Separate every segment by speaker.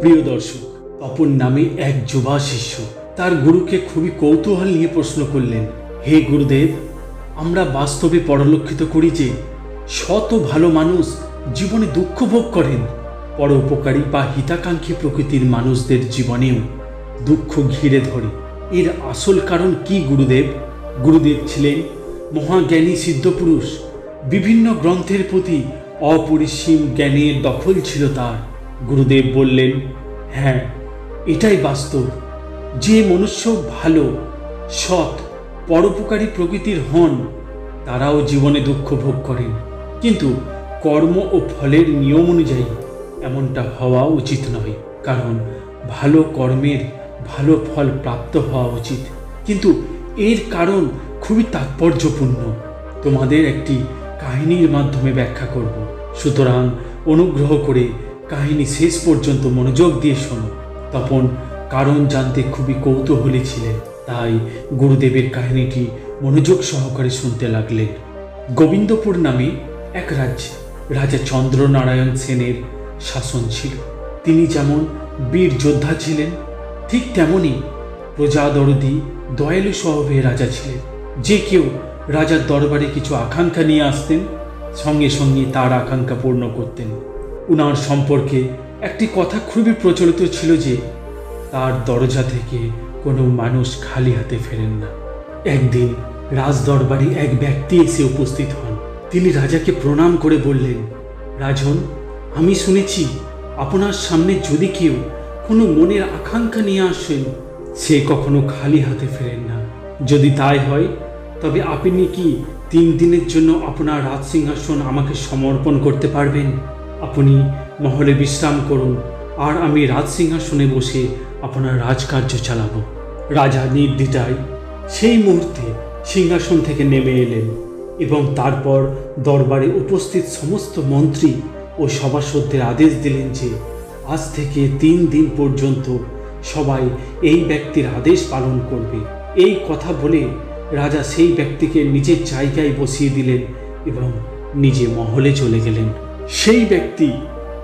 Speaker 1: প্রিয় দর্শক তপন নামে এক যুবা শিষ্য। তার গুরুকে খুবই কৌতূহল নিয়ে প্রশ্ন করলেন, হে গুরুদেব, আমরা বাস্তবে পরলক্ষিত করি যে, শত ভালো মানুষ জীবনে দুঃখ ভোগ করেন। পরোপকারী বা হিতাকাঙ্ক্ষী প্রকৃতির মানুষদের জীবনেও দুঃখ ঘিরে ধরে। এর আসল কারণ কি, গুরুদেব? গুরুদেব ছিলেন মহাজ্ঞানী সিদ্ধপুরুষ। বিভিন্ন গ্রন্থের প্রতি অপরিসীম জ্ঞানের দখল ছিল তার। গুরুদেব বললেন হ্যাঁ এটাই বাস্তব। যে মনুষ্য ভালো, সৎ, পরোপকারী প্রকৃতির হন, তারাও জীবনে দুঃখ ভোগ করেন। কিন্তু কর্ম ও ফলের নিয়ম অনুযায়ী এমনটা হওয়া উচিত নয়। কারণ ভালো কর্মের ভালো ফল প্রাপ্ত হওয়া উচিত। কিন্তু এর কারণ খুবই তাৎপর্যপূর্ণ। তোমাদের একটি কাহিনীর মাধ্যমে ব্যাখ্যা করব। সুতরাং অনুগ্রহ করে কাহিনী শেষ পর্যন্ত মনোযোগ দিয়ে শোনো। তপন কারণ জানতে খুবই কৌতূহলী ছিলেন, তাই গুরুদেবের কাহিনীটি মনোযোগ সহকারে শুনতে লাগলেন। গোবিন্দপুর নামে এক রাজ্যে রাজা চন্দ্রনারায়ণ সেনের শাসন ছিল। তিনি যেমন বীর যোদ্ধা ছিলেন, ঠিক তেমনই প্রজাদরদি দয়ালু স্বভাবের রাজা ছিলেন। যে কেউ রাজার দরবারে কিছু আকাঙ্ক্ষা নিয়ে আসতেন, সঙ্গে সঙ্গে তার আকাঙ্ক্ষা পূর্ণ করতেন। উনার সম্পর্কে একটি কথা খুবই প্রচলিত ছিল যে, তার দরজা থেকে কোনো মানুষ খালি হাতে ফেরেন না। একদিন রাজদরবারে এক ব্যক্তি এসে উপস্থিত হন। তিনি রাজাকে প্রণাম করে বললেন, রাজন, আমি শুনেছি আপনার সামনে যদি কেউ কোনো মনের আকাঙ্ক্ষা নিয়ে আসেন, সে কখনো খালি হাতে ফেরেন না। যদি তাই হয়, তবে আপনি কি তিন দিনের জন্য আপনার রাজ সিংহাসন আমাকে সমর্পণ করতে পারবেন? আপনি মহলে বিশ্রাম করুন, আর আমি রাজসিংহাসনে বসে আপনার রাজকার্য চালাবো। রাজা নির্দ্বিধায় সেই মুহূর্তে সিংহাসন থেকে নেমে এলেন এবং তারপর দরবারে উপস্থিত সমস্ত মন্ত্রী ও সভাসদদের আদেশ দিলেন যে, আজ থেকে তিন দিন পর্যন্ত সবাই এই ব্যক্তির আদেশ পালন করবে। এই কথা বলে রাজা সেই ব্যক্তিকে নিজের জায়গায় বসিয়ে দিলেন এবং নিজে মহলে চলে গেলেন। সেই ব্যক্তি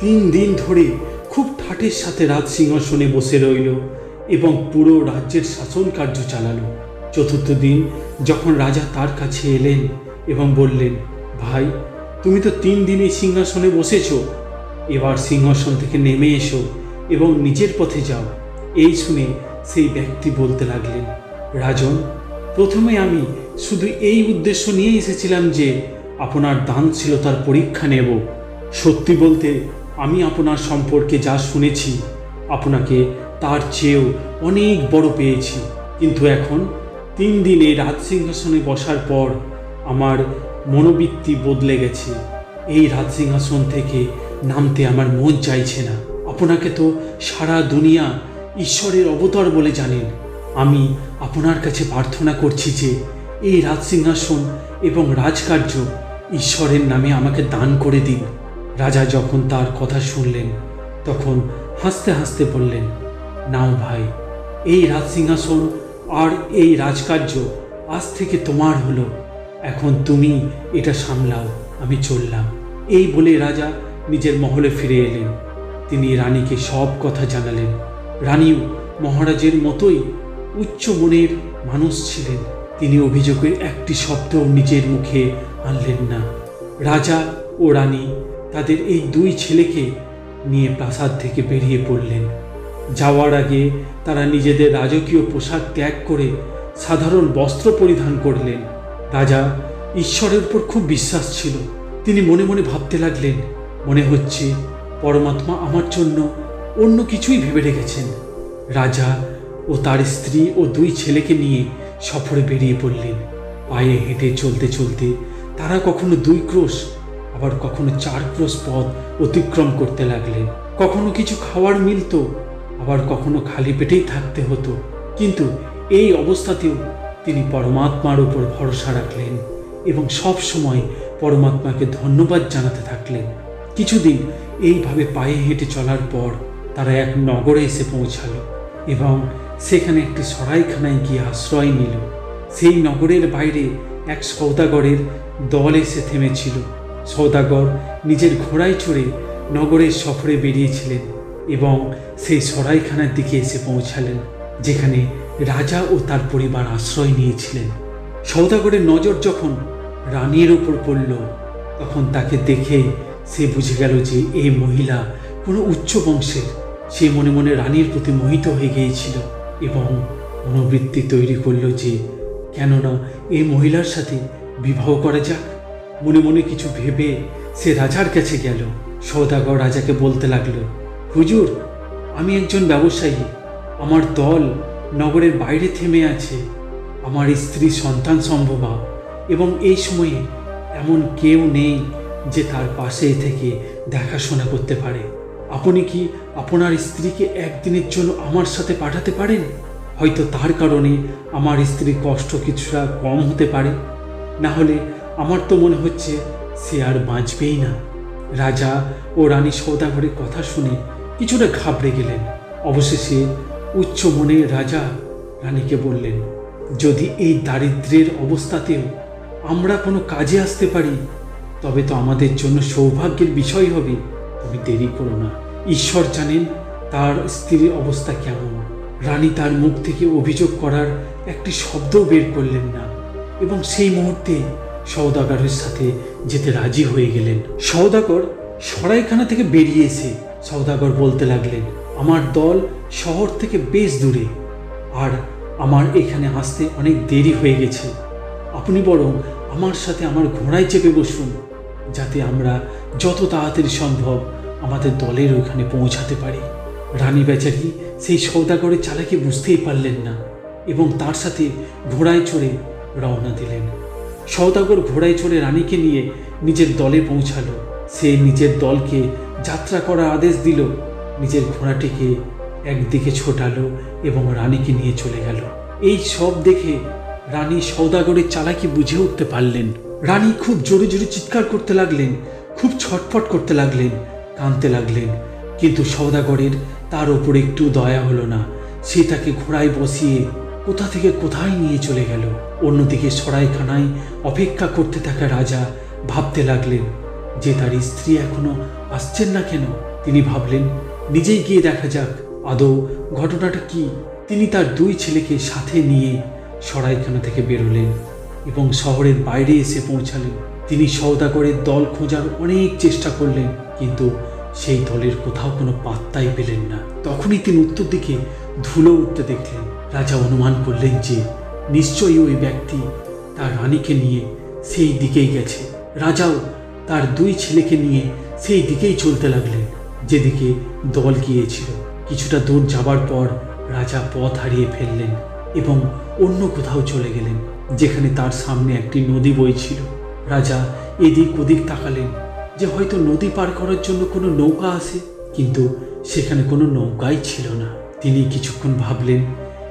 Speaker 1: তিন দিন ধরে খুব ঠাটের সাথে রাজ সিংহাসনে বসে রইল এবং পুরো রাজ্যের শাসন কার্য চালালো। চতুর্থ দিন যখন রাজা তার কাছে এলেন এবং বললেন, ভাই, তুমি তো তিন দিনই সিংহাসনে বসেছ। এবার সিংহাসন থেকে নেমে এসো এবং নিজের পথে যাও। এই শুনে সেই ব্যক্তি বলতে লাগলেন, রাজন, প্রথমে আমি শুধু এই উদ্দেশ্য নিয়ে এসেছিলাম যে আপনার দানশীলতার পরীক্ষা নেব। সত্যি বলতে, আমি আপনার সম্পর্কে যা শুনেছি, আপনাকে তার চেয়েও অনেক বড় পেয়েছি। কিন্তু এখন, তিন দিনে এই রাজ সিংহাসনে বসার পর, আমার মনোবৃত্তি বদলে গেছে। এই রাজ সিংহাসন থেকে নামতে আমার মন চাইছে না। আপনাকে তো সারা দুনিয়া ঈশ্বরের অবতার বলে জানেন। আমি আপনার কাছে প্রার্থনা করছি যে, এই রাজ সিংহাসন এবং রাজকার্য ঈশ্বরের নামে আমাকে দান করে দিন। রাজা যখন তার কথা শুনলেন, তখন হাসতে হাসতে বললেন, নাও ভাই, এই রাজ সিংহাসন আর এই রাজকার্য আজ থেকে তোমার হলো। এখন তুমি এটা সামলাও, আমি চললাম। এই বলে রাজা নিজের মহলে ফিরে এলেন। তিনি রানীকে সব কথা জানালেন। রানীও মহারাজের মতোই উচ্চ মনের মানুষ ছিলেন। তিনি অভিযোগের একটি শব্দও নিজের মুখে আনলেন না। রাজা ও রানী তাদের এই দুই ছেলেকে নিয়ে প্রাসাদ থেকে বেরিয়ে পড়লেন। যাওয়ার আগে তারা নিজেদের রাজকীয় পোশাক ত্যাগ করে সাধারণ বস্ত্র পরিধান করলেন। রাজা ঈশ্বরের উপর খুব বিশ্বাস ছিল। তিনি মনে মনে ভাবতে লাগলেন, মনে হচ্ছে পরমাত্মা আমার জন্য অন্য কিছুই ভেবে রেখেছেন। রাজা ও তার স্ত্রী ও দুই ছেলেকে নিয়ে সফরে বেরিয়ে পড়লেন। পায়ে হেঁটে চলতে চলতে তারা কখনো দুই ক্রোশ আবার কখনো চার ক্রোশ পথ অতিক্রম করতে লাগলেন কখনো কিছু খাওয়ার মিলতো, আবার কখনো খালি পেটেই থাকতে হতো। কিন্তু এই অবস্থাতেও তিনি পরমাত্মার উপর ভরসা রাখলেন এবং সব সময় পরমাত্মাকে ধন্যবাদ জানাতে থাকলেন। কিছুদিন এইভাবে পায়ে হেঁটে চলার পর তারা এক নগরে এসে পৌঁছালো এবং সেখানে একটি সরাইখানায় গিয়ে আশ্রয় নিল। সেই নগরের বাইরে এক সৌদাগরের দল এসে থেমেছিল। সৌদাগর নিজের ঘোড়ায় চড়ে নগরের সফরে বেরিয়েছিলেন এবং সেই সরাইখানার দিকে এসে পৌঁছালেন, যেখানে রাজা ও তার পরিবার আশ্রয় নিয়েছিলেন। সৌদাগরের নজর যখন রানীর ওপর পড়ল, তখন তাকে দেখে সে বুঝে গেল যে এই মহিলা কোনো উচ্চ বংশের। সে মনে মনে রানীর প্রতি মোহিত হয়ে গিয়েছিল এবং মনোবৃত্তি তৈরি করল যে, কেননা এই মহিলার সাথে বিবাহ করা যাক মনে মনে কিছু ভেবে সে রাজার কাছে গেল। সৌদাগর রাজাকে বলতে লাগল, হুজুর, আমি একজন ব্যবসায়ী। আমার দল নগরের বাইরে থেমে আছে। আমার স্ত্রী সন্তান সম্ভবা এবং এই সময়ে এমন কেউ নেই যে তার পাশে থেকে দেখাশোনা করতে পারে। আপনি কি আপনার স্ত্রীকে একদিনের জন্য আমার সাথে পাঠাতে পারেন? হয়তো তার কারণে আমার স্ত্রীর কষ্ট কিছুটা কম হতে পারে। না হলে আমার তো মনে হচ্ছে সে আর বাঁচবেই না। রাজা ও রানী সৌদাগরের কথা শুনে কিছুটা ঘাবড়ে গেলেন। অবশেষে উচ্চ মনে রাজা রানীকে বললেন, যদি এই দারিদ্র্যের অবস্থাতেও আমরা কোনো কাজে আসতে পারি, তবে তো আমাদের জন্য সৌভাগ্যের বিষয় হবে। তুমি দেরি করো না। ঈশ্বর জানেন তার স্ত্রীর অবস্থা কেমন। রানী তার মুখ থেকে অভিযোগ করার একটি শব্দও বের করলেন না। এবং সেই মুহূর্তে সৌদাগরের সাথে যেতে রাজি হয়ে গেলেন। সৌদাগর সরাইখানা থেকে বেরিয়ে এসে সৌদাগর বলতে লাগলেন, আমার দল শহর থেকে বেশ দূরে, আর আমার এখানে আসতে অনেক দেরি হয়ে গেছে। আপনি বরং আমার সাথে আমার ঘোড়ায় চেপে বসুন, যাতে আমরা যত তাড়াতাড়ি সম্ভব আমাদের দলের ওইখানে পৌঁছাতে পারি। রানী বেচারি সেই সৌদাগরের চালাকি বুঝতেই পারলেন না এবং তার সাথে ঘোড়ায় চড়ে রওনা দিলেন। সৌদাগর ঘোড়ায় চড়ে রানীকে নিয়ে নিজের দলে পৌঁছালো। সে নিজের দলকে যাত্রা করার আদেশ দিল। নিজের ঘোড়াটিকে একদিকে ছোটালো এবং রানীকে নিয়ে চলে গেল। এই সব দেখে রানী সৌদাগরের চালাকি বুঝে উঠতে পারলেন। রানী খুব জোরে জোরে চিৎকার করতে লাগলেন, খুব ছটফট করতে লাগলেন, কাঁদতে লাগলেন। কিন্তু সৌদাগরের তার ওপর একটু দয়া হলো না। সে তাকে ঘোড়ায় বসিয়ে কোথা থেকে কোথায় নিয়ে চলে গেল? অন্যদিকে সরাইখানায় অপেক্ষা করতে থাকা রাজা ভাবতে লাগলেন, যে তার স্ত্রী এখনও আসছেন না কেন? তিনি ভাবলেন, নিজেই গিয়ে দেখা যাক, আদৌ ঘটনাটা কি? তিনি তার দুই ছেলেকে সাথে নিয়ে সরাইখানা থেকে বেরোলেন এবং শহরের বাইরে এসে পৌঁছালেন। তিনি সৌদাগরের দল খোঁজার অনেক চেষ্টা করলেন, কিন্তু সেই দলের কোথাও কোনো পাত্তাই পেলেন না। তখনই তিনি উত্তর দিকে ধুলো উঠতে দেখলেন। রাজা অনুমান করলেন যে, নিশ্চয়ই ওই ব্যক্তি তার রানীকে নিয়ে সেই দিকেই গেছে। রাজাও তার দুই ছেলেকে নিয়ে সেই দিকেই চলতে লাগলেন, যেদিকে দল গিয়েছিল। কিছুটা দূর যাবার পর রাজা পথ হারিয়ে ফেললেন এবং অন্য কোথাও চলে গেলেন, যেখানে তার সামনে একটি নদী বইছিল রাজা এদিক ওদিক তাকালেন, যে হয়তো নদী পার করার জন্য কোনো নৌকা আসে কিন্তু সেখানে কোনো নৌকাই ছিল না। তিনি কিছুক্ষণ ভাবলেন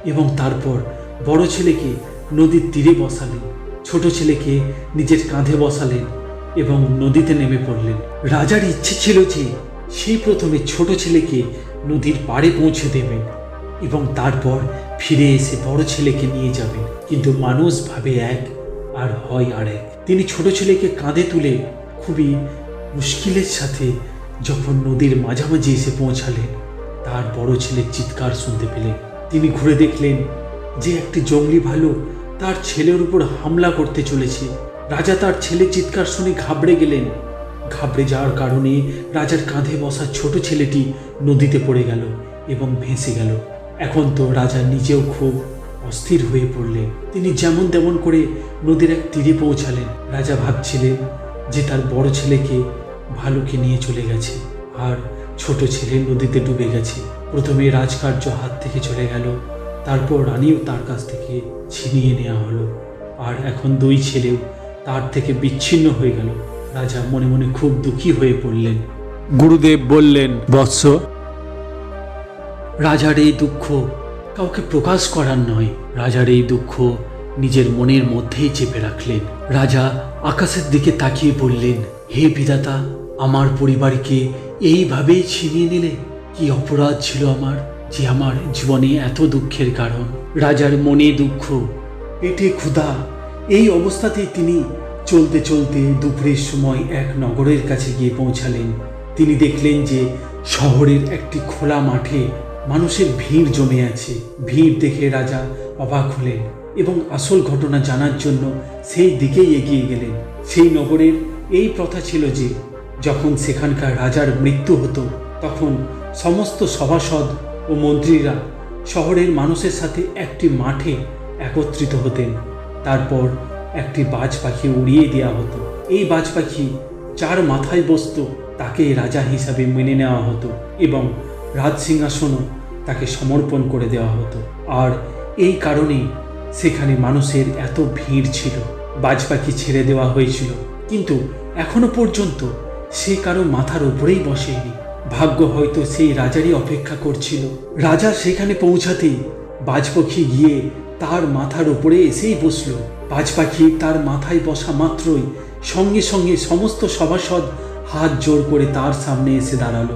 Speaker 1: এবং তারপর বড় ছেলেকে নদীর তীরে বসালেন, ছোট ছেলেকে নিজের কাঁধে বসালেন এবং নদীতে নেমে পড়লেন। রাজার ইচ্ছে ছিল যে সেই প্রথমে ছোট ছেলেকে নদীর পাড়ে পৌঁছে দেবেন এবং তারপর ফিরে এসে বড় ছেলেকে নিয়ে যাবেন। কিন্তু মানুষ ভাবে এক আর হয় আর এক তিনি ছোট ছেলেকে কাঁধে তুলে খুবই মুশকিলের সাথে যখন নদীর মাঝামাঝি এসে পৌঁছালেন, তার বড় ছেলের চিৎকার শুনতে পেলেন। তিনি ঘুরে দেখলেন যে একটি জঙ্গলি ভালুক তার ছেলের উপর হামলা করতে চলেছে। রাজা তার ছেলে চিৎকার শুনে ঘাবড়ে গেলেন। ঘাবড়ে যাওয়ার কারণে রাজার কাঁধে বসা ছোট ছেলেটি নদীতে পড়ে গেল এবং ভেসে গেল। এখন তো রাজা নিজেও খুব অস্থির হয়ে পড়লেন। তিনি যেমন তেমন করে নদীর এক তীরে পৌঁছালেন। রাজা ভাবছিলেন যে তার বড় ছেলেকে ভালুকে নিয়ে চলে গেছে আর ছোট ছেলে নদীতে ডুবে গেছে। প্রথমে রাজকার্য হাত থেকে চলে গেল তারপর রানীও তার কাছ থেকে ছিনিয়ে নেওয়া হলো। আর এখন দুই ছেলেও তার থেকে বিচ্ছিন্ন হয়ে গেল। রাজা মনে মনে খুব দুঃখী হয়ে পড়লেন। গুরুদেব বললেন বৎস। রাজার এই দুঃখ কাউকে প্রকাশ করার নয়। রাজার এই দুঃখ নিজের মনের মধ্যেই চেপে রাখলেন। রাজা আকাশের দিকে তাকিয়ে বললেন হে বিধাতা আমার পরিবারকে এইভাবেই ছিনিয়ে নিলে? কি অপরাধ ছিল আমার যে আমার জীবনে এত দুঃখের কারণ? রাজার মনে দুঃখ। পেটে ক্ষুধা। এই অবস্থাতেই তিনি চলতে চলতে দুপুরের সময় এক নগরের কাছে গিয়ে পৌঁছালেন। তিনি দেখলেন যে শহরের একটি খোলা মাঠে মানুষের ভিড় জমে আছে। ভিড় দেখে রাজা অবাক হলেন এবং আসল ঘটনা জানার জন্য সেই দিকেই এগিয়ে গেলেন। সেই নগরের এই প্রথা ছিল যে যখন সেখানকার রাজার মৃত্যু হতো, তখন সমস্ত সভাসদ ও মন্ত্রীরা শহরের মানুষের সাথে একটি মাঠে একত্রিত হতেন। তারপর একটি বাজ পাখি উড়িয়ে দেওয়া হতো। এই বাজ পাখি যার মাথায় বসত, তাকে রাজা হিসাবে মেনে নেওয়া হতো এবং রাজ সিংহাসনও তাকে সমর্পণ করে দেওয়া হতো। আর এই কারণেই সেখানে মানুষের এত ভিড় ছিল। বাজ পাখি ছেড়ে দেওয়া হয়েছিল। কিন্তু এখনও পর্যন্ত সে কারও মাথার উপরেই বসেনি। ভাগ্য হয়তো সেই রাজারই অপেক্ষা করছিল। রাজা সেখানে পৌঁছাতেই বাজ গিয়ে তার মাথার উপরে এসেই বসল। বাজপাখি তার মাথায় বসা মাত্রই সঙ্গে সঙ্গে সমস্ত সভাসদ হাত জোর করে তার সামনে এসে দাঁড়াল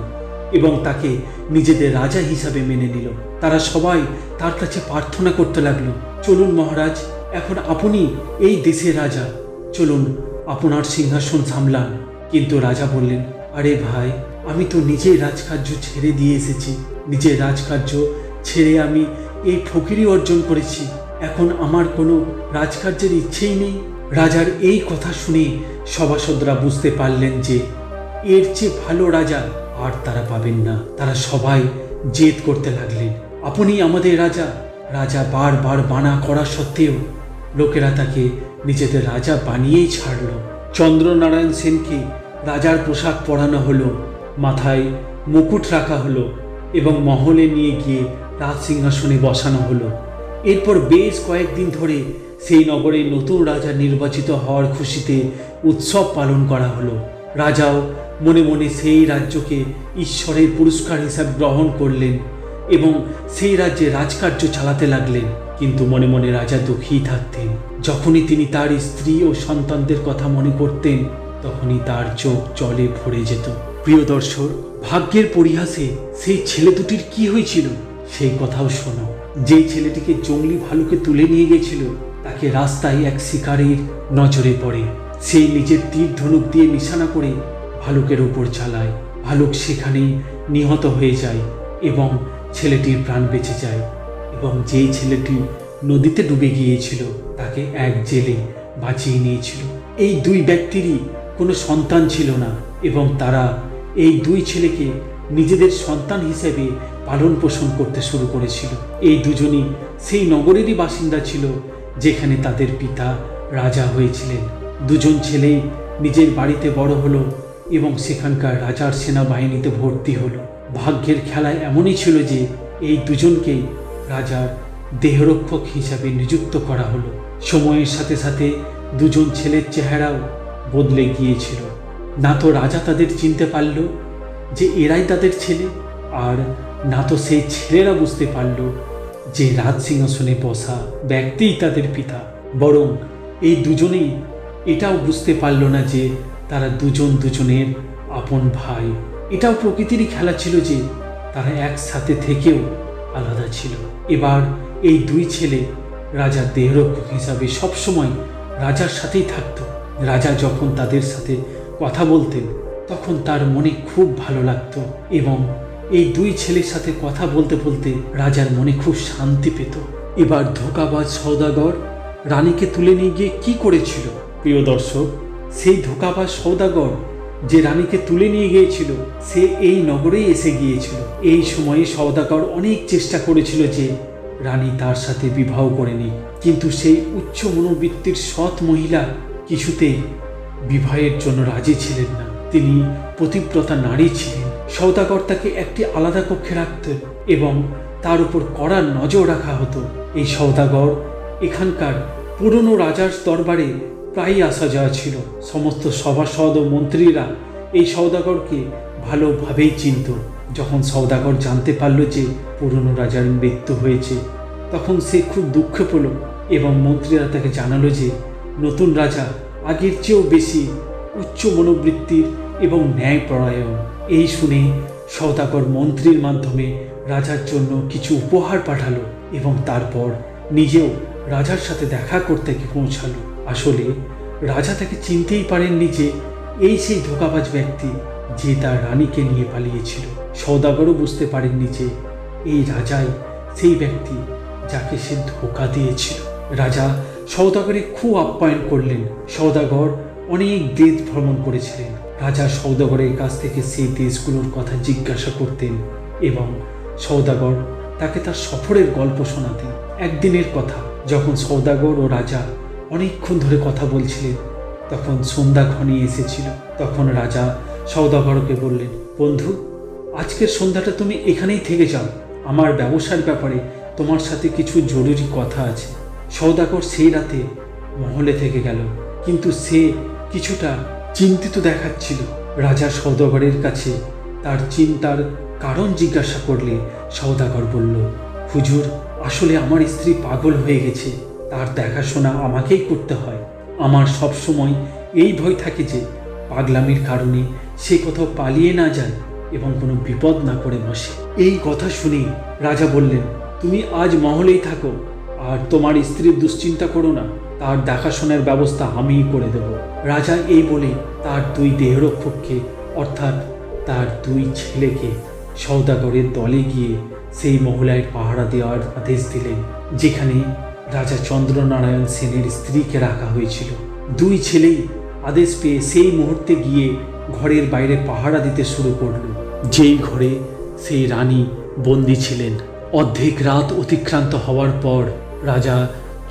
Speaker 1: এবং তাকে নিজেদের রাজা হিসাবে মেনে নিল। তারা সবাই তার কাছে প্রার্থনা করতে লাগল, চলুন মহারাজ, এখন আপনি এই দেশের রাজা। চলুন, আপনার সিংহাসন সামলান। কিন্তু রাজা বললেন, আরে ভাই আমি তো নিজের রাজকার্য ছেড়ে দিয়ে এসেছি। নিজের রাজকার্য ছেড়ে আমি এই ফকিরি অর্জন করেছি। এখন আমার কোনো রাজকার্যের ইচ্ছেই নেই। রাজার এই কথা শুনে সভাসদরা বুঝতে পারলেন যে এর চেয়ে ভালো রাজা আর তারা পাবেন না। তারা সবাই জেদ করতে লাগলেন। আপনি আমাদের রাজা। রাজা বারবার বানা করা সত্ত্বেও লোকেরা তাকে নিজেদের রাজা বানিয়েই ছাড়ল। চন্দ্রনারায়ণ সেনকে রাজার পোশাক পরানো হলো। মাথায় মুকুট রাখা হলো এবং মহলে নিয়ে গিয়ে রাজ সিংহাসনে বসানো হলো। এরপর বেশ কয়েকদিন ধরে সেই নগরে নতুন রাজা নির্বাচিত হওয়ার খুশিতে উৎসব পালন করা হলো। রাজাও মনে মনে সেই রাজ্যকে ঈশ্বরের পুরস্কার হিসাবে গ্রহণ করলেন এবং সেই রাজ্যে রাজকার্য চালাতে লাগলেন। কিন্তু মনে মনে রাজা দুঃখী থাকতেন। যখনই তিনি তার স্ত্রী ও সন্তানদের কথা মনে করতেন, তখনই তার চোখ জলে ভরে যেত। প্রিয় দর্শক, ভাগ্যের পরিহাসে সেই ছেলে দুটির কি হয়েছিল সেই কথাও শোনো। যে ছেলেটিকে জঙ্গলি ভালুকে তুলে নিয়ে গেছিল তাকে রাস্তায় এক শিকারীর নজরে পড়ে। সেই নিজের তীর ধনুক দিয়ে নিশানা করে ভালুকের উপর চালায়। ভালুক সেখানেই নিহত হয়ে যায় এবং ছেলেটির প্রাণ বেঁচে যায় এবং যেই ছেলেটি নদীতে ডুবে গিয়েছিল, তাকে এক জেলে বাঁচিয়ে নিয়েছিল। এই দুই ব্যক্তিরই কোনো সন্তান ছিল না এবং তারা এই দুই ছেলেকে নিজেদের সন্তান হিসেবে পালন পোষণ করতে শুরু করেছিল। এই দুজনই সেই নগরেরই বাসিন্দা ছিল, যেখানে তাদের পিতা রাজা হয়েছিলেন। দুজন ছেলেই নিজের বাড়িতে বড় হলো এবং সেখানকার রাজার সেনাবাহিনীতে ভর্তি হলো। ভাগ্যের খেলায় এমনই ছিল যে, এই দুজনকেই রাজার দেহরক্ষক হিসাবে নিযুক্ত করা হলো। সময়ের সাথে সাথে দুজন ছেলের চেহারাও বদলে গিয়েছিল। না তো রাজা তাদের চিনতে পারল যে এরাই তাদের ছেলে, আর না তো সেই ছেলেরা বুঝতে পারল যে রাজ সিংহাসনে বসা ব্যক্তিই তাদের পিতা। বরং এই দুজনেই এটাও বুঝতে পারল না যে তারা দুজন দুজনের আপন ভাই। এটাও প্রকৃতিরই খেলা ছিল যে তারা একসাথে থেকেও আলাদা ছিল। এবার এই দুই ছেলে রাজার দেহরক্ষক হিসাবে সবসময় রাজার সাথেই থাকতো। রাজা যখন তাদের সাথে কথা বলতেন তখন তার মনে খুব ভালো লাগতো এবং এই দুই ছেলের সাথে কথা বলতে বলতে রাজার মনে খুব শান্তি পেত। এবার ধোকাবাজ সৌদাগর রানীকে তুলে নিয়ে গিয়ে কি করেছিল? প্রিয় দর্শক সেই ধোকাবাজ সৌদাগর যে রানীকে তুলে নিয়ে গিয়েছিল সে এই নগরেই এসে গিয়েছিল। এই সময়ে সৌদাগর অনেক চেষ্টা করেছিল যে রানী তার সাথে বিবাহ করেনি কিন্তু সেই উচ্চ মনোবৃত্তির সৎ মহিলা কিছুতেই বিবাহের জন্য রাজি ছিলেন না। তিনি পতিব্রতা নারী ছিলেন। সৌদাগর তাকে একটি আলাদা কক্ষে রাখতেন এবং তার উপর কড়া নজর রাখা হতো। এই সৌদাগর এখানকার পুরনো রাজার দরবারে প্রায়ই আসা যাওয়া ছিল। সমস্ত সভাসদ ও মন্ত্রীরা এই সৌদাগরকে ভালোভাবেই চিনত। যখন সৌদাগর জানতে পারল যে পুরনো রাজার মৃত্যু হয়েছে, তখন সে খুব দুঃখ পেল এবং মন্ত্রীরা তাকে জানালো যে নতুন রাজা আগের চেয়েও বেশি উচ্চ মনোবৃত্তির এবং ন্যায়পরায়ণ এই শুনে সৌদাগর মন্ত্রীর মাধ্যমে রাজার জন্য কিছু উপহার পাঠালো এবং তারপর নিজেও রাজার সাথে দেখা করতে পৌঁছালো। আসলে রাজা তাকে চিনতেই পারেননি যে এই সেই ধোকাবাজ ব্যক্তি যে তার রানীকে নিয়ে পালিয়েছিল। সৌদাগরও বুঝতে পারেননি যে এই রাজাই সেই ব্যক্তি যাকে সে ধোকা দিয়েছিল। রাজা সৌদাগরে খুব আপ্যায়ন করলেন। সৌদাগর অনেক দেশ ভ্রমণ করেছিলেন। রাজা সৌদাগরের কাছ থেকে সেই দেশগুলোর কথা জিজ্ঞাসা করতেন এবং সৌদাগর তাকে তার সফরের গল্প শোনাতেন। একদিনের কথা, যখন সৌদাগর ও রাজা অনেকক্ষণ ধরে কথা বলছিলেন, তখন সন্ধ্যা ঘনিয়ে এসেছিল। তখন রাজা সৌদাগরকে বললেন, বন্ধু, আজকের সন্ধ্যাটা তুমি এখানেই থেকে যাও। আমার ব্যবসার ব্যাপারে তোমার সাথে কিছু জরুরি কথা আছে। সৌদাগর সেই রাতে মহলে থেকে গেল। কিন্তু সে কিছুটা চিন্তিত দেখাচ্ছিল। রাজা সৌদাগরের কাছে তার চিন্তার কারণ জিজ্ঞাসা করলে সৌদাগর বলল, হুজুর, আসলে আমার স্ত্রী পাগল হয়ে গেছে। তার দেখাশোনা আমাকেই করতে হয়। আমার সব সময় এই ভয় থাকে যে পাগলামির কারণে সে কোথাও পালিয়ে না যায় এবং কোনো বিপদ না করে বসে। এই কথা শুনে রাজা বললেন, তুমি আজ মহলেই থাকো। আর তোমার স্ত্রীর দুশ্চিন্তা করো না, তার দেখাশোনার ব্যবস্থা আমিই করে দেব। রাজা এই বলে তার দুই দেহরক্ষককে, অর্থাৎ তার দুই ছেলেকে সৌদাগরের দলে গিয়ে সেই মহিলায় পাহারা দেওয়ার আদেশ দিলেন, যেখানে রাজা চন্দ্রনারায়ণ সেনের স্ত্রীকে রাখা হয়েছিল। দুই ছেলেই আদেশ পেয়ে সেই মুহূর্তে গিয়ে ঘরের বাইরে পাহারা দিতে শুরু করল। যেই ঘরে সেই রানী বন্দী ছিলেন। অর্ধেক রাত অতিক্রান্ত হওয়ার পর রাজা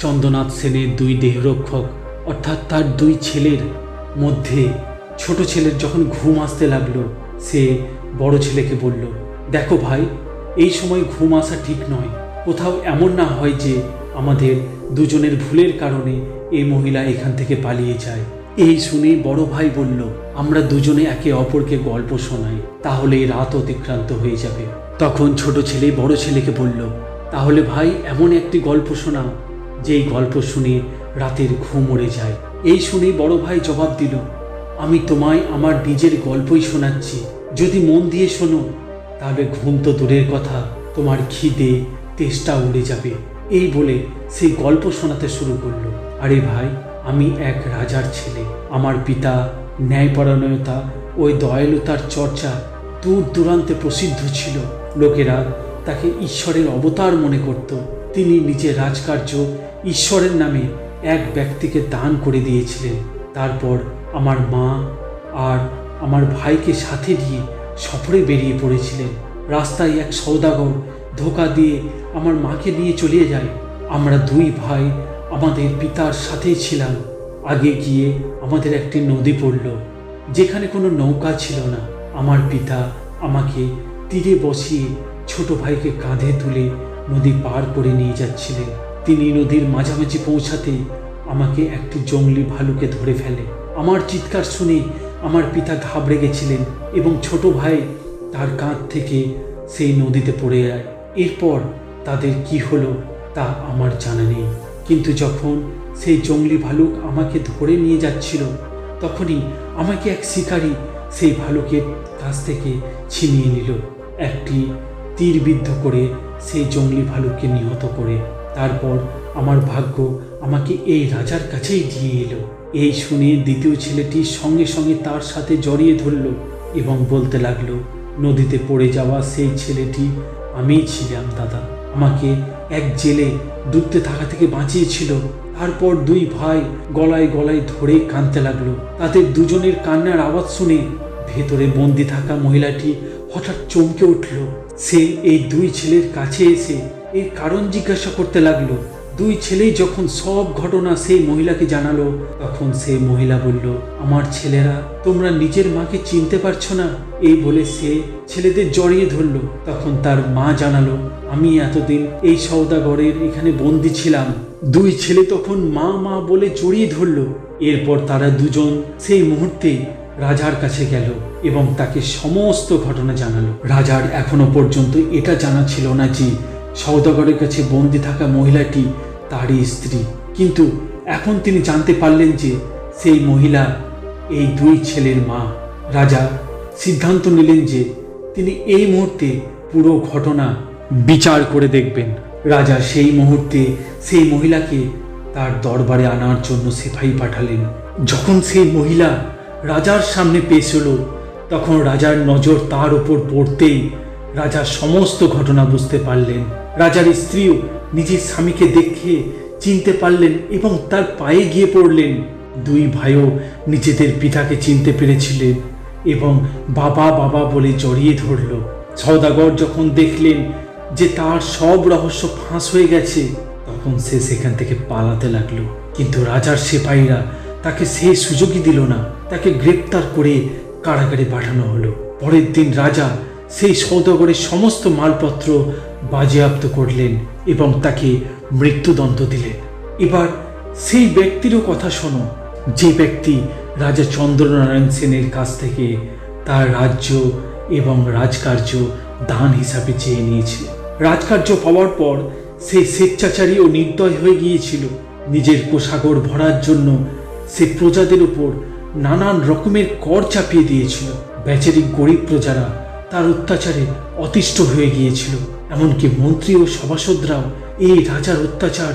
Speaker 1: চন্দ্রনাথ সেনের দুই দেহরক্ষক, অর্থাৎ তার দুই ছেলের মধ্যে ছোট ছেলের যখন ঘুম আসতে লাগল, সে বড় ছেলেকে বলল, দেখো ভাই, এই সময় ঘুম আসা ঠিক নয়। কোথাও এমন না হয় যে আমাদের দুজনের ভুলের কারণে এই মহিলা এখান থেকে পালিয়ে যায়। এই শুনে বড় ভাই বলল, আমরা দুজনে একে অপরকে গল্প শোনাই তাহলে রাত অতিক্রান্ত হয়ে যাবে। তখন ছোট ছেলে বড় ছেলেকে বলল তাহলে ভাই, এমন একটি গল্প শোনাও যেই গল্প শুনে রাতের ঘুম উড়ে যায়। এই শুনে বড় ভাই জবাব দিল, আমি তোমায় আমার নিজের গল্পই শোনাচ্ছি। যদি মন দিয়ে শোনো, তাহলে ঘুম তো দূরের কথা, তোমার খিদে, তেষ্টা উড়ে যাবে। এই বলে সেই গল্প শোনাতে শুরু করল। আরে ভাই, আমি এক রাজার ছেলে। আমার পিতা ন্যায়পরায়ণতা ওই দয়ালুতার চর্চা দূর দূরান্তে প্রসিদ্ধ ছিল। লোকেরা তাকে ঈশ্বরের অবতার মনে করত। তিনি নিজের রাজকার্য ঈশ্বরের নামে এক ব্যক্তিকে দান করে দিয়েছিলেন। তারপর আমার মা আর আমার ভাইকে সাথে নিয়ে সফরে বেরিয়ে পড়েছিলেন। রাস্তায় এক সৌদাগর ধোকা দিয়ে আমার মাকে নিয়ে চলে যায়। আমরা দুই ভাই আমাদের পিতার সাথেই ছিলাম। আগে গিয়ে আমাদের একটি নদী পড়ল, যেখানে কোনো নৌকা ছিল না। আমার পিতা আমাকে তীরে বসিয়ে ছোট ভাইকে কাঁধে তুলে নদী পার করে নিয়ে যাচ্ছিলেন। তিনি নদীর মাঝামাঝি পৌঁছাতে আমাকে একটি জঙ্গলি ভালুকে ধরে ফেলে। আমার চিৎকার শুনে আমার পিতা ঘাবড়ে গেছিলেন এবং ছোট ভাই তার কাঁধ থেকে সেই নদীতে পড়ে যায়। এরপর তাদের কি হলো তা আমার জানা নেই। কিন্তু যখন সেই জঙ্গলি ভালুক আমাকে ধরে নিয়ে যাচ্ছিল, তখনই আমাকে এক শিকারী সেই ভালুকের কাছ থেকে ছিনিয়ে নিল। একটি তীরবিদ্ধ করে সেই জঙ্গলি ভালুককে নিহত করে। তারপর আমার ভাগ্য আমাকে এই রাজার কাছেই দিয়ে এলো। এই শুনে দ্বিতীয় ছেলেটি সঙ্গে সঙ্গে তার সাথে জড়িয়ে ধরল এবং বলতে লাগল, নদীতে পড়ে যাওয়া সেই ছেলেটি আমিই ছিলাম, দাদা। আমাকে এক জেলে ডুবতে থাকা থেকে বাঁচিয়েছিল। তারপর দুই ভাই গলায় গলায় ধরে কাঁদতে লাগল। তাদের দুজনের কান্নার আওয়াজ শুনে ভেতরে বন্দি থাকা মহিলাটি হঠাৎ চমকে উঠল। সে এই দুই ছেলের কাছে এসে এর কারণ জিজ্ঞাসা করতে লাগল। দুই ছেলেই যখন সব ঘটনা সেই মহিলাকে জানালো, তখন সেই মহিলা বলল, আমার ছেলেরা, তোমরা নিজের মাকে চিনতে পারছ না? এই বলে সে ছেলেদের জড়িয়ে ধরলো। তখন তার মা জানালো, আমি এতদিন এই সৌদাগরের এখানে বন্দি ছিলাম। দুই ছেলে তখন মা মা বলে জড়িয়ে ধরলো। এরপর তারা দুজন সেই মুহূর্তে রাজার কাছে গেল এবং তাকে সমস্ত ঘটনা জানালো। রাজার এখনও পর্যন্ত এটা জানা ছিল না যে সৌদাগরের কাছে বন্দি থাকা মহিলাটি তারই স্ত্রী। কিন্তু এখন তিনি জানতে পারলেন যে সেই মহিলা এই দুই ছেলের মা। রাজা সিদ্ধান্ত নিলেন যে তিনি এই মুহূর্তে পুরো ঘটনা বিচার করে দেখবেন। রাজা সেই মুহূর্তে সেই মহিলাকে তার দরবারে আনার জন্য সিপাহী পাঠালেন। যখন সেই মহিলা রাজার সামনে পেশ হলো। তখন রাজার নজর তার উপর পড়তেই রাজা সমস্ত ঘটনা বুঝতে পারলেন। রাজার স্ত্রীও নিজের স্বামীকে দেখে চিনতে পারলেন এবং তার পায়ে গিয়ে পড়লেন। দুই ভাইও নিজেদের পিতাকে চিনতে পেরেছিলেন এবং বাবা বাবা বলে জড়িয়ে ধরল। সওদাগর যখন দেখলেন যে তার সব রহস্য ফাঁস হয়ে গেছে, তখন সে সেখান থেকে পালাতে লাগল। কিন্তু রাজার সিপাহীরা তাকে সেই সুযোগই দিল না। তাকে গ্রেপ্তার করে কারাগারে পাঠানো হলো। পরের দিন রাজা সেই সৌদাগরের সমস্ত মালপত্র বাজেয়াপ্ত করলেন এবং তাকে মৃত্যুদণ্ড দিলেন। এবার সেই ব্যক্তিরও কথা শোনো। যে ব্যক্তি রাজা চন্দ্রনারায়ণ সেনের কাছ থেকে তার রাজ্য এবং রাজকার্য দান হিসাবে চেয়ে নিয়েছিল। রাজকার্য পাওয়ার পর সে স্বেচ্ছাচারী ও নির্দয় হয়ে গিয়েছিল। নিজের কোষাগর ভরার জন্য সে প্রজাদের উপর নানান রকমের কর চাপিয়ে দিয়েছিল। বেচারি গরিব প্রজারা তার অত্যাচারে অতিষ্ঠ হয়ে গিয়েছিল। এমনকি মন্ত্রী ও সভাসদরাও এই রাজার অত্যাচার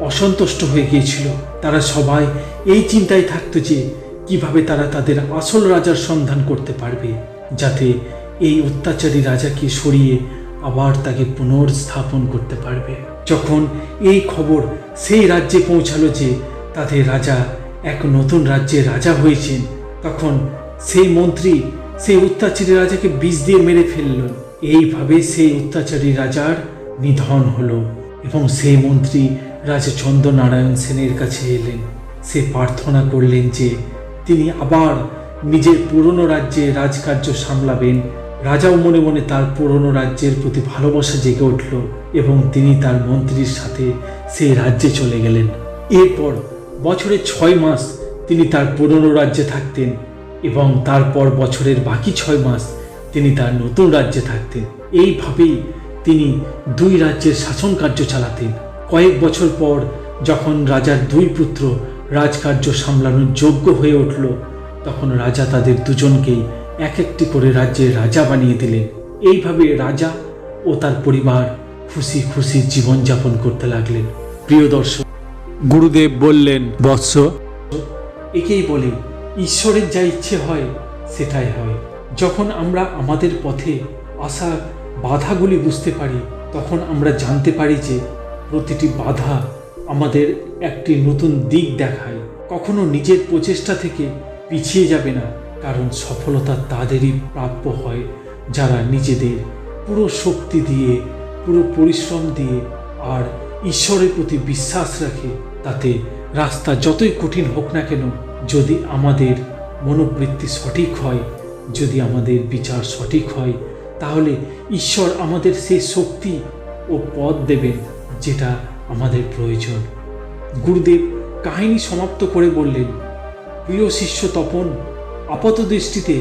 Speaker 1: অসন্তুষ্ট হয়ে গিয়েছিল। তারা সবাই এই চিন্তায় থাকতো যে, কীভাবে তারা তাদের আসল রাজার সন্ধান করতে পারবে, যাতে এই অত্যাচারী রাজাকে সরিয়ে আবার তাকে পুনর্স্থাপন করতে পারবে। যখন এই খবর সেই রাজ্যে পৌঁছালো যে, তাদের রাজা এক নতুন রাজ্যে রাজা হয়েছেন। তখন সেই মন্ত্রী সেই অত্যাচারী রাজাকে বিষ দিয়ে মেরে ফেলল। এইভাবে সেই অত্যাচারী রাজার নিধন হলো এবং সেই মন্ত্রী রাজা চন্দ্রনারায়ণ সেনের কাছে এলেন। সে প্রার্থনা করলেন যে তিনি আবার নিজের পুরনো রাজ্যে রাজকার্য সামলাবেন। রাজাও মনে মনে তার পুরনো রাজ্যের প্রতি ভালোবাসা জেগে উঠল এবং তিনি তার মন্ত্রীর সাথে সেই রাজ্যে চলে গেলেন। এরপর বছরে ছয় মাস তিনি তার পুরনো রাজ্যে থাকতেন এবং তারপর বছরের বাকি ছয় মাস তিনি তার নতুন রাজ্যে থাকতেন। এইভাবেই তিনি দুই রাজ্যের শাসন কার্য চালাতেন। কয়েক বছর পর যখন রাজার দুই পুত্র রাজকার্য সামলানোর যোগ্য হয়ে উঠল, তখন রাজা তাদের দুজনকেই এক একটি করে রাজ্যের রাজা বানিয়ে দিলেন। এইভাবে রাজা ও তার পরিবার খুশি খুশি জীবনযাপন করতে লাগলেন। প্রিয় দর্শক
Speaker 2: গুরুদেব বললেন, বৎস।
Speaker 1: একেই বলে, ঈশ্বরের যা ইচ্ছে হয়, সেটাই হয়। যখন আমরা আমাদের পথে আসা বাধাগুলি বুঝতে পারি, তখন আমরা জানতে পারি যে প্রতিটি বাধা আমাদের একটি নতুন দিক দেখায়। কখনো নিজের প্রচেষ্টা থেকে পিছিয়ে যাবে না, কারণ সফলতা তাদেরই প্রাপ্য হয়, যারা নিজেদের পুরো শক্তি দিয়ে, পুরো পরিশ্রম দিয়ে আর ঈশ্বরের প্রতি বিশ্বাস রাখে। তাতে রাস্তা যতই কঠিন হোক না কেন, যদি আমাদের মনোবৃত্তি সঠিক হয়, যদি আমাদের বিচার সঠিক হয়, তাহলে ঈশ্বর আমাদের সেই শক্তি ও পথ দেবেন যেটা আমাদের প্রয়োজন। গুরুদেব কাহিনী সমাপ্ত করে বললেন, প্রিয় শিষ্য তপন আপাত দৃষ্টিতে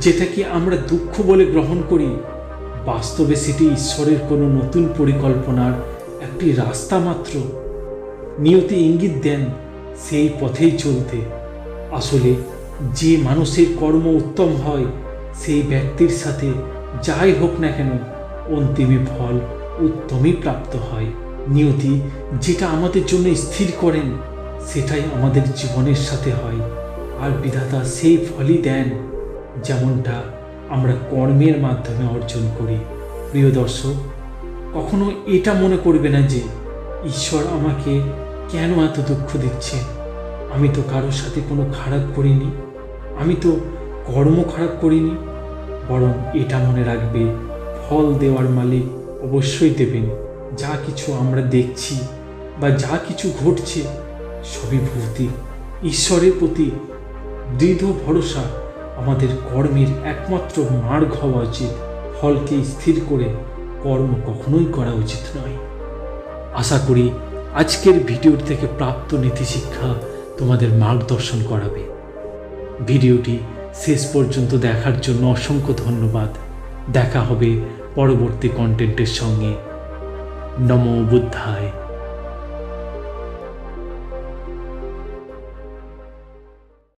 Speaker 1: যেটাকে আমরা দুঃখ বলে গ্রহণ করি, বাস্তবে সেটি ঈশ্বরের কোনো নতুন পরিকল্পনার একটি রাস্তা মাত্র। নিয়তি ইঙ্গিত দেন সেই পথেই চলতে। আসলে যে মানুষের কর্ম উত্তম হয়, সেই ব্যক্তির সাথে যাই হোক না কেন অন্তিমে ফল উত্তমই প্রাপ্ত হয়। নিয়তি যেটা আমাদের জন্য স্থির করেন, সেটাই আমাদের জীবনের সাথে হয়। আর বিধাতা সেই ফলই দেন, যেমনটা আমরা কর্মের মাধ্যমে অর্জন করি। প্রিয় দর্শক, কখনো এটা মনে করবে না যে ঈশ্বর আমাকে কেন এত দুঃখ দিচ্ছে আমি তো কারোর সাথে কোনো খারাপ করিনি। আমি তো কর্ম খারাপ করিনি। বরং এটা মনে রাখবে, ফল দেওয়ার মালিক অবশ্যই দেবেন। যা কিছু আমরা দেখছি বা যা কিছু ঘটছে, সবই ভৌতিক। ঈশ্বরের প্রতি দৃঢ় ভরসা আমাদের কর্মের একমাত্র মার্গ হওয়া উচিত। ফলকে স্থির করে কর্ম কখনোই করা উচিত নয়। আশা করি আজকের ভিডিওর থেকে প্রাপ্ত নীতিশিক্ষা তোমাদের মার্গদর্শন করাবে। ভিডিওটি শেষ পর্যন্ত দেখার জন্য অসংখ্য ধন্যবাদ। দেখা হবে পরবর্তী কন্টেন্টের সঙ্গে। নমো বুদ্ধায়।